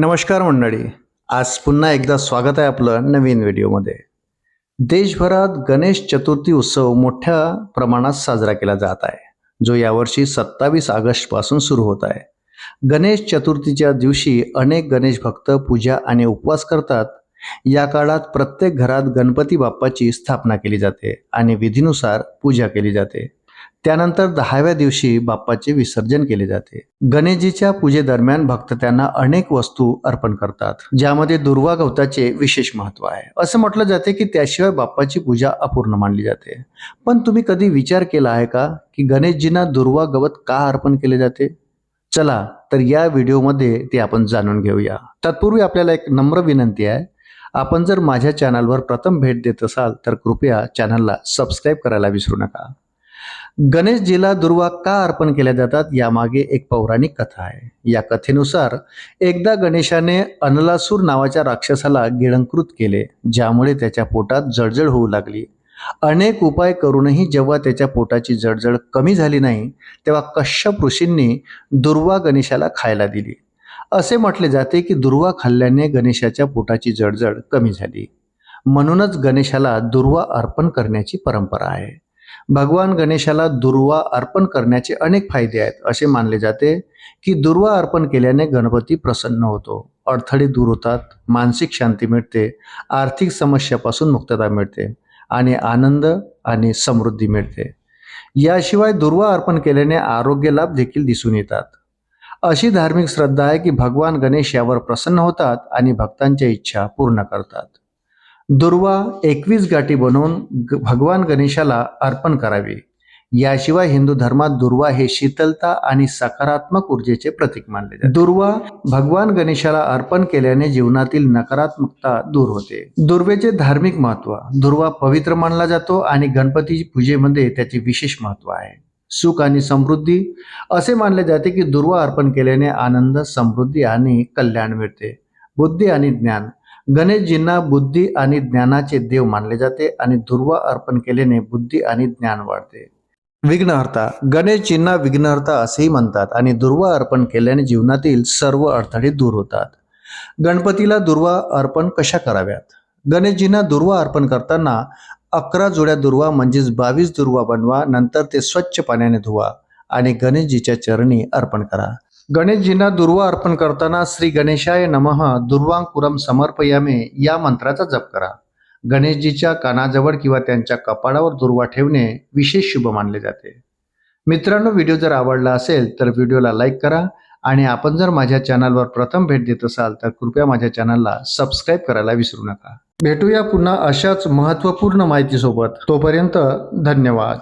नमस्कार मंडळी. आज पुन्हा एकदा स्वागत आहे आपलं नवीन व्हिडिओमध्ये. देशभरात गणेश चतुर्थी उत्सव मोठ्या प्रमाणात साजरा केला जात आहे. जो यावर्षी सत्तावीस ऑगस्टपासून सुरू होत आहे. गणेश चतुर्थीच्या दिवशी अनेक गणेश भक्त पूजा आणि उपवास करतात. या काळात प्रत्येक घरात गणपती बाप्पाची स्थापना केली जाते आणि विधीनुसार पूजा केली जाते. त्यानंतर दहाव्या दिवशी बाप्पाचे विसर्जन केले जाते. गणेशजीच्या पूजेदरम्यान भक्त त्यांना अनेक वस्तू अर्पण करतात ज्यामध्ये दुर्वा गवताचे विशेष महत्त्व आहे. असं म्हटलं जाते की त्याशिवाय बाप्पाची पूजा अपूर्ण मानली जाते. पण तुम्ही कधी विचार केला आहे का की गणेशजींना दुर्वा गवत का अर्पण केले जाते? चला तर या व्हिडिओमध्ये ते आपण जाणून घेऊया. तत्पूर्वी आपल्याला एक नम्र विनंती आहे. आपण जर माझ्या चॅनलवर प्रथम भेट देत असाल तर कृपया चॅनलला सबस्क्राईब करायला विसरू नका. गणेशजीला दुर्वा का अर्पण केल्या जातात. यामागे एक पौराणिक कथा आहे. या कथेनुसार एकदा गणेशाने अनलासूर नावाच्या राक्षसाला गिळंकृत केले ज्यामुळे त्याच्या पोटात जळजळ होऊ लागली. अनेक उपाय करूनही जेव्हा त्याच्या पोटाची जळजळ कमी झाली नाही तेव्हा कश्यप ऋषींनी दुर्वा गणेशाला खायला दिली. असे म्हटले जाते की दुर्वा खाल्ल्याने गणेशाच्या पोटाची जळजळ कमी झाली. म्हणूनच गणेशाला दुर्वा अर्पण करण्याची परंपरा आहे. भगवान गणेशाला दुर्वा अर्पण करण्याचे अनेक फायदे आहेत. असे मानले जाते की दुर्वा अर्पण केल्याने गणपती प्रसन्न होतो. अडथळे दूर होतात मानसिक शांती मिळते आर्थिक समस्यापासून मुक्तता मिळते आणि आनंद आणि समृद्धी मिळते. याशिवाय दुर्वा अर्पण केल्याने आरोग्य लाभ देखील दिसून येतात. अशी धार्मिक श्रद्धा आहे की भगवान गणेश यावर प्रसन्न होतात आणि भक्तांच्या इच्छा पूर्ण करतात. दुर्वा एकवीस गाठी बनवून भगवान गणेशाला अर्पण करावी. याशिवाय हिंदू धर्मात दुर्वा हे शीतलता आणि सकारात्मक ऊर्जेचे प्रतीक मानले जाते. दुर्वा भगवान गणेशाला अर्पण केल्याने जीवनातील नकारात्मकता दूर होते. दुर्वेचे धार्मिक महत्त्व दुर्वा पवित्र मानला जातो आणि गणपती पूजेमध्ये त्याचे विशेष महत्त्व आहे. सुख आणि समृद्धी असे मानले जाते की दुर्वा अर्पण केल्याने आनंद समृद्धी आणि कल्याण मिळते. बुद्धी आणि ज्ञान गणेशजींना बुद्धी आणि ज्ञानाचे देव मानले जाते आणि दुर्वा अर्पण केल्याने बुद्धी आणि ज्ञान वाढते. विघ्नहर्ता गणेशजींना विघ्नहर्ता असेही म्हणतात आणि दुर्वा अर्पण केल्याने जीवनातील सर्व अडथळे दूर होतात. गणपतीला दुर्वा अर्पण कशा कराव्यात? गणेशजींना दुर्वा अर्पण करताना अकरा जोड्या दुर्वा म्हणजेच बावीस दुर्वा बनवा नंतर ते स्वच्छ पाण्याने धुवा आणि गणेशजीच्या चरणी अर्पण करा. गणेशजींना दुर्वा अर्पण करताना श्री गणेशाय नमः दुर्वांकुरम समर्पयामे या मंत्राचा जप करा. गणेशजीच्या कानाजवळ किंवा त्यांच्या कपाळावर दुर्वा ठेवणे विशेष शुभ मानले जाते. मित्रांनो व्हिडिओ जर आवडला असेल तर व्हिडिओला लाईक करा आणि आपण जर माझ्या चॅनलवर प्रथम भेट देत असाल तर कृपया माझ्या चॅनलला सबस्क्राईब करायला विसरू नका. भेटूया पुन्हा अशाच महत्त्वपूर्ण माहितीसोबत. तोपर्यंत धन्यवाद.